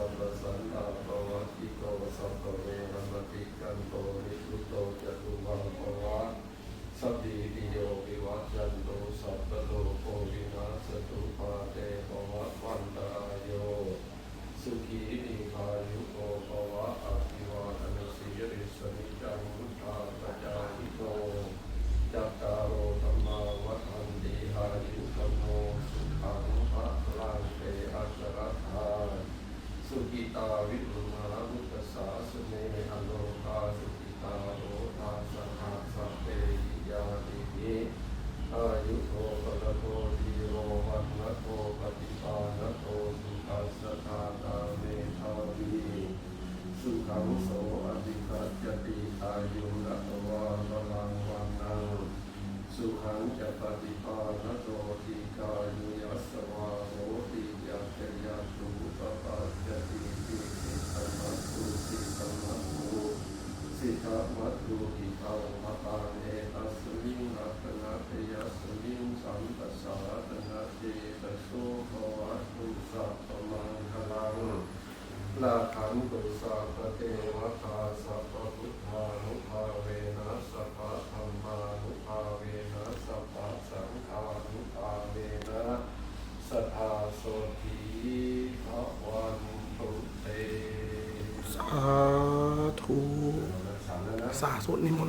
สัพพสันตาภวะติโกสัพพเวรมติกันโตนิพุตโตจตุมาภวะสัพพิติโยวิวัจจันโตสัพพะโลกโควินาศตุปาเตภวะวันตายโย สุขีนิพายุโกภวะอภิวาทนาสิริสนิจังมุทธาปจายิโกจัตตารโอธรรมาวัฏันติอายุธโมสุขังพระลังเตอัจรธาสุกิ ตาวิรุณามุตสาสเนอโลกาสุกิตาโรตาสหาสเปหิยาติหิอายุโทปะโททีโรวันนะโทปฏิปานโทสุขัสสทาตาเมธาวีสุขังโสอภิคัจจติอายุนะวาพลังวันนังสุขังจะปฏิปานโตติกายุยัสสวาโหติยัจจยตุปปัจจติติสิตมัตตุสิตมัตตุสิทธ มัตตุติตังมะตังเอตัสมิงรัตนะเตยสมิงสัมปัสสะรัตนะเตตะโสภวะตุสัพพมังคลังลาขันตุสัพเทวะตาสัพพุทธานุภาเวนะสัพพะธรรมานุภาเวนะสัพพะสังฆานุภาเวนะสัทธาโสธีพระวันตุเตสาธุ สามแล้วนะ สาธุนิมนต์